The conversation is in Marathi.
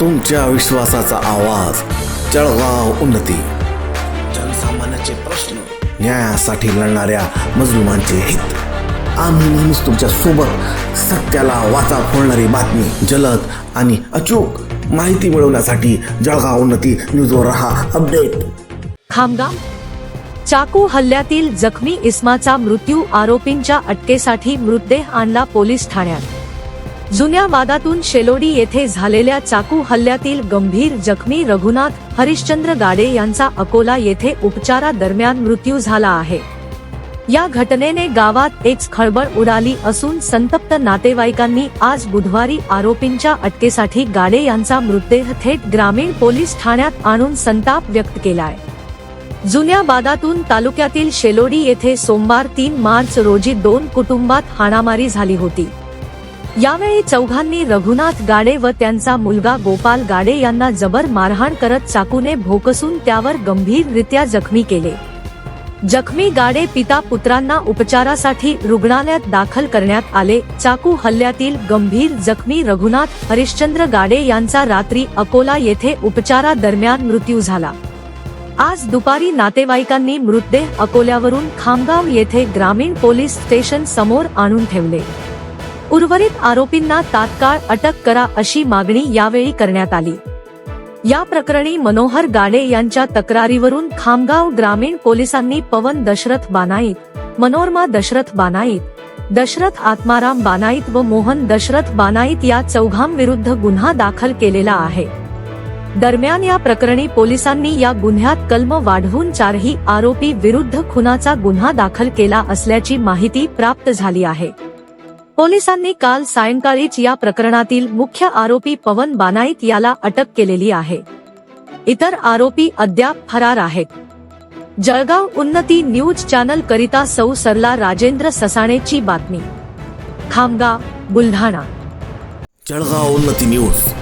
तुमच्या विश्वासाचा आवाज. जळगाव उन्नती. जनसामान्याचे प्रश्न न्यायासाठी लढणाऱ्या मजलुमांचे हित. आम्ही नेहमीच तुमच्यासोबत सत्याला वाचा फोडणारी बातमी जलद आणि अचूक माहिती मिळवण्यासाठी जळगाव उन्नती न्यूजवर रहा अपडेट. खामगाव? चाकू हल्ल्यातील जखमी इस्माचा मृत्यू आरोपींच्या अटकेसाठी मृतदेह आणला पोलीस ठाण्यात. जुन्या वादातून शेलोडी येथे झालेल्या चाकू हल्ल्यातील गंभीर जखमी रघुनाथ हरिश्चंद्र गाडे यांचा अकोला येथे उपचारादरम्यान मृत्यू झाला आहे. या घटनेने गावात एक खळबळ उडाली असून संतप्त नातेवाईकांनी आज बुधवारी आरोपींच्या अटकेसाठी गाडे यांचा मृतदेह थेट ग्रामीण पोलीस ठाण्यात आणून संताप व्यक्त केलाय. जुन्या बादातून तालुक्यातील शेलोडी येथे सोमवार तीन मार्च रोजी दोन कुटुंबात हाणामारी झाली होती. यावेळी चौघांनी रघुनाथ गाडे व त्यांचा मुलगा गोपाल गाडे यांना जबर मारहाण करत चाकूने भोकसून त्यावर गंभीररित्या जखमी केले. जखमी गाडे पिता पुत्रांना उपचारासाठी रुग्णालयात दाखल करण्यात आले. चाकू हल्ल्यातील गंभीर जखमी रघुनाथ हरिश्चंद्र गाडे यांचा रात्री अकोला येथे उपचारादरम्यान मृत्यू झाला. आज दुपारी नातेवाईकांनी मृतदेह अकोल्यावरून खामगाव येथे ग्रामीण पोलीस स्टेशन समोर आणून ठेवले. उर्वरित आरोपींना तात्काळ अटक करा अशी मागणी यावेळी करण्यात आली. या प्रकरणी मनोहर गाडे यांच्या तक्रारीवरून खामगाव ग्रामीण पोलिसांनी पवन दशरथ बानाईत मनोरमा दशरथ बानाईत दशरथ आत्माराम बानाईत व मोहन दशरथ बानाईत या चौघांविरुद्ध गुन्हा दाखल केलेला आहे. दरम्यान या प्रकरणी पोलिसांनी या गुन्ह्यात कलम वाढवून चारही आरोपी विरुद्ध खुनाचा गुन्हा दाखल केला असल्याची माहिती प्राप्त झाली आहे. पोलिसांनी काल सायंकाळीच या प्रकरणातील मुख्य आरोपी पवन बानाईत याला अटक केलेली आहे. इतर आरोपी अद्याप फरार आहेत. जळगाव उन्नती न्यूज चॅनल करिता सौ सरला राजेंद्र ससाणेची बातमी. खामगाव बुलढाणा. जळगाव उन्नती न्यूज.